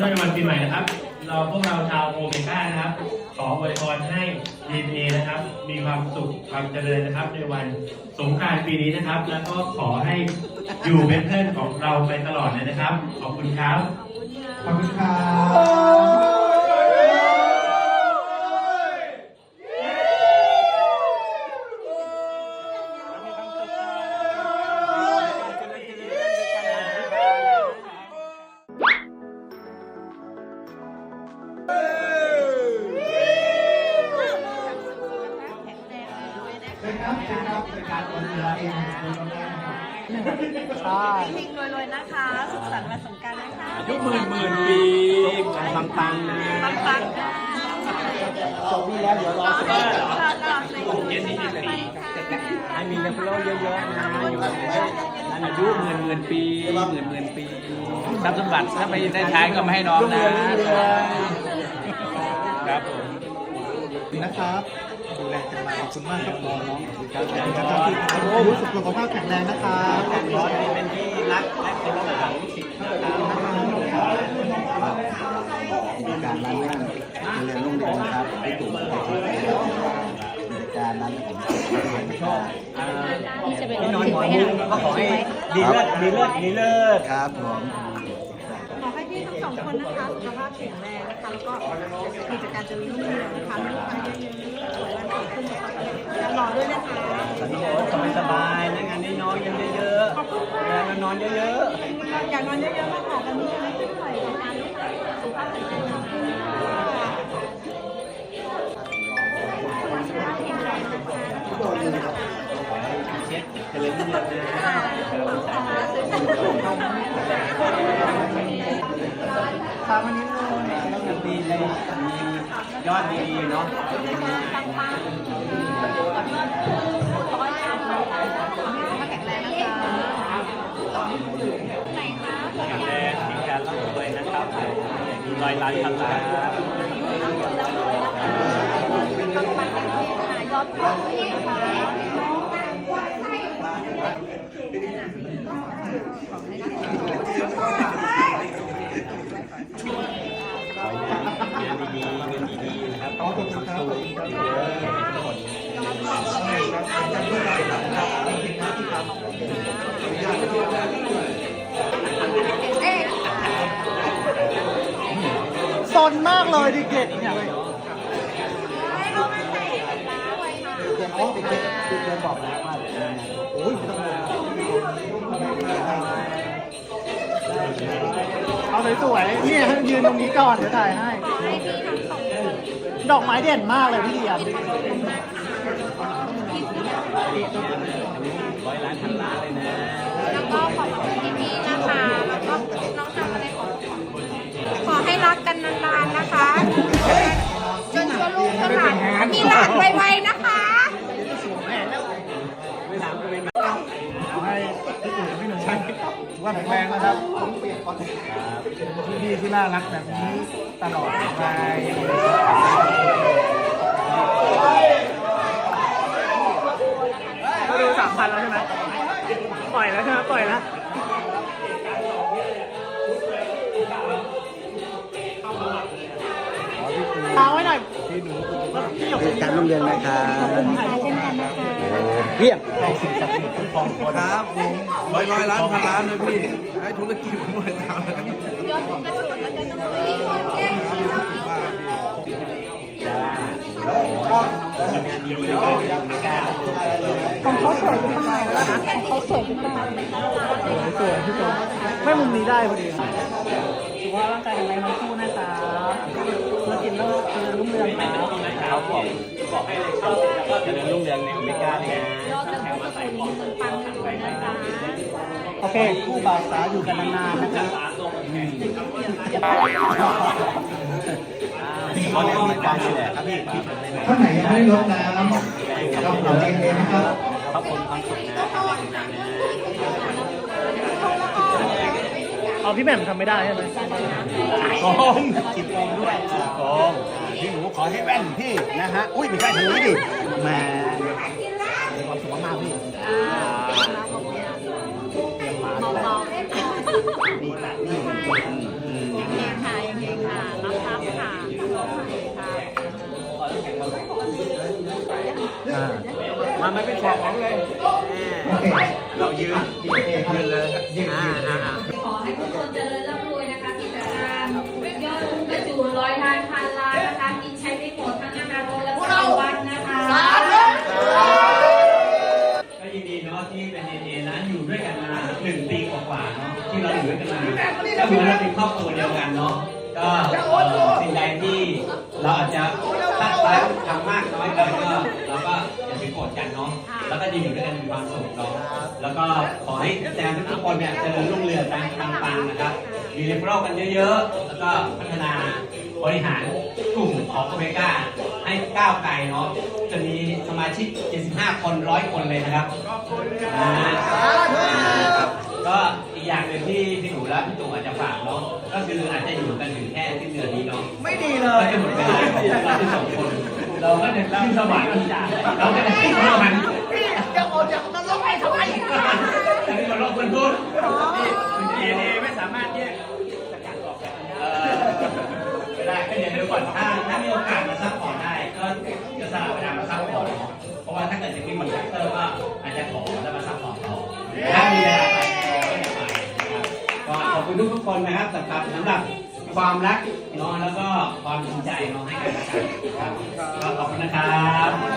ต้นวันปีใหม่นะครับ เราพวกเราชาวโอเมก้านะครับ ขออวยพรให้ดีเอนะครับ มีความสุขความเจริญนะครับ ในวันสงกรานต์ปีนี้นะครับ แล้วก็ขอให้อยู่เป็นเพื่อนของเราไปตลอดเลยนะครับ ขอบคุณครับ ขอบคุณครับ เชิญครับเชิญครับเป็นการออนเรือเองโดยตรงนี้นะครับใช่เพลงรวยๆนะคะ สุขสันต์วันสงกรารนะคะยุคหมื่นหมื่นปีปังปังๆนะปังปังๆค่ะจบนี้แล้วเดี๋ยวรอสักรคอรู่รอรอสิเย็นนี้สิให้มีเลฟโลเยอะๆนะอยู่นั่นอายุหมื่นหมื่นปีหมื่นหมื่นปีทรัพย์สมบัติถ้าไม่ได้ใช้ก็ไม่ให้น้องนะครับผมนะครับ ดูแลกันมาขอบคุณมากครับน้องน้องการแข่งขันที่รู้สึกสุขภาพแข็งแรงนะครับขอบคุณครับเป็นที่รักและเคารพของลูกศิษย์การนั้นนั่นเรียนโรงเรียนนะครับที่ถูกปฏิบัติการนั้นผมชอบพี่น้อยหมอมุ้งก็ขอให้ดีเลิศดีเลิศดีเลิศครับผมขอให้พี่ทั้ง สองคนนะคะ สุขภาพแข็งแรงนะคะ แล้วก็กิจการเจะรุ่งเรืองนะคะมีกค้าเยอะๆสวยวันดีขึ้นนะคะแล้วรอด้วยนะคะสบายสบายๆนะงานนี้น้อยยังเยอะๆงานนอนเยอะอยากนอนเยอะๆมาหากันนี้ไม่ไหวกับการสุขภาพแข็งแรงนะคะๆเช็ดเจริญรุ่งเรืองนะค รับวันนี้ต้องดีเลยมียอดดีเนาะแข็งแรงนะคะแข็งแรงมีการร่ำรวยนะครับมีรอยล้านพันล้านยอดขอบคุณค่ะ สนมากเลยเด็กๆเนี่ยเด็กๆอ๋อเด็กๆเด็กๆบอกแล้วว่าโอ้ยไม่ต้องเลยเอาสวยๆนี่ให้ยืนตรงนี้ก่อนเดี๋ยวถ่ายให้ ดอกไม้เด่นมากเลยพี่เดียมร้อยล้านพันล้านเลยนะ มีหลานไวๆนะคะไม่ถามก็เป็นเอาให้พี่ตู่กับพี่หนุ่มถือว่าแข็งแรงนะครับพี่ที่น่ารักแบบนี้ตลอดไป กการโรงเรียนนะครับเรียบครับผมร้อยร้อยล้านพันล้านเลยพี่ ให้ธุรกิจผมหน่อยครับสวยพี่ตัวไม่มุมนี้ได้พอดีสุขภาพร่างกายแข็งแรงทั้งคู่นะครับธุรกิจเลิก เจริญรุ่งเรืองครับเขาบอกบอกให้เลยครับแล้วก็เจริญรุ่งเรืองในโอเมก้าเลยนะยอดจะพูดตรงนี้จนปังเลยนะคะโอเคคู่บ่าวสาวอยู่กันนานๆนะครับตอนนี้มีการแฉครับพี่ท่านไหนยังไม่ได้ลดน้ำเราเราเองเลยนะครับขอบคุณความสุขนะเอาพี่แหม่มทำไม่ได้ใช่ไหมกองกินกองด้วยกอง พี่หนูขอให้แว่นพี่นะฮะ อุ้ยไม่ใช่ถือดิแหมมีความสุขมากๆพี่เตรีมมาด้วยนี่ะนี่อืค่ะยังไงค่ะรับทรับค่ะมาไม่เป็นแฉกของเลย เรายืนยืนเลย อ่าอ่า ก็เหมือนเราเป็นครอบครัวเดียวกันเนาะ ก็สิ่งใดที่เราอาจจะพลาดพลั้งทำมากน้อยไปก็เราก็อย่าไปโกรธกันเนาะ แล้วก็ดีอยู่ด้วยกันมีความสุขเนาะ แล้วก็ขอให้แจมทุกคนเนี่ยเจริญรุ่งเรืองตามปังๆนะครับ มีเรฟเฟอรัลกันเยอะๆ แล้วก็พัฒนาบริหารกลุ่มของโอเมก้าให้ก้าวไกลเนาะ จะมีสมาชิก 75 คนร้อยคนเลยนะครับ ขอ่าครับก็อีกอย่างหนึ่งที่ และพี่ตู่อาจจะฝากเนาะก็คืออาจจะอยู่กันถึงแค่สิ้นเดือนนี้เนาะไม่ดีเลก็ย จะหมดเวลาของเราที่สองคน เราก็จะขึ้นสวรรค์เราก็จะขึ้นสวรรค์จะออกจากนรกไปทำไมอันนี้มันโลกมันพูดนี่ดีเอไม่สามารถแยกสกัดออกจากกันได้ไม่ได้ก็เดี๋ยวเดี๋ยวก่อนถ้าถ้ามีโอกาสมาซัพพอร์ตได้ก็จะสละเวลามาซัพพอร์ตเพราะว่าถ้าเกิดจะมีคอนแทคเตอร์ก็อาจจะขอ ทุกทุกคนนะครับสำหรับสำหรับความรักเนาะแล้วก็ความจริงใจเนาะให้กันนะครับก็ขอบคุณนะครับ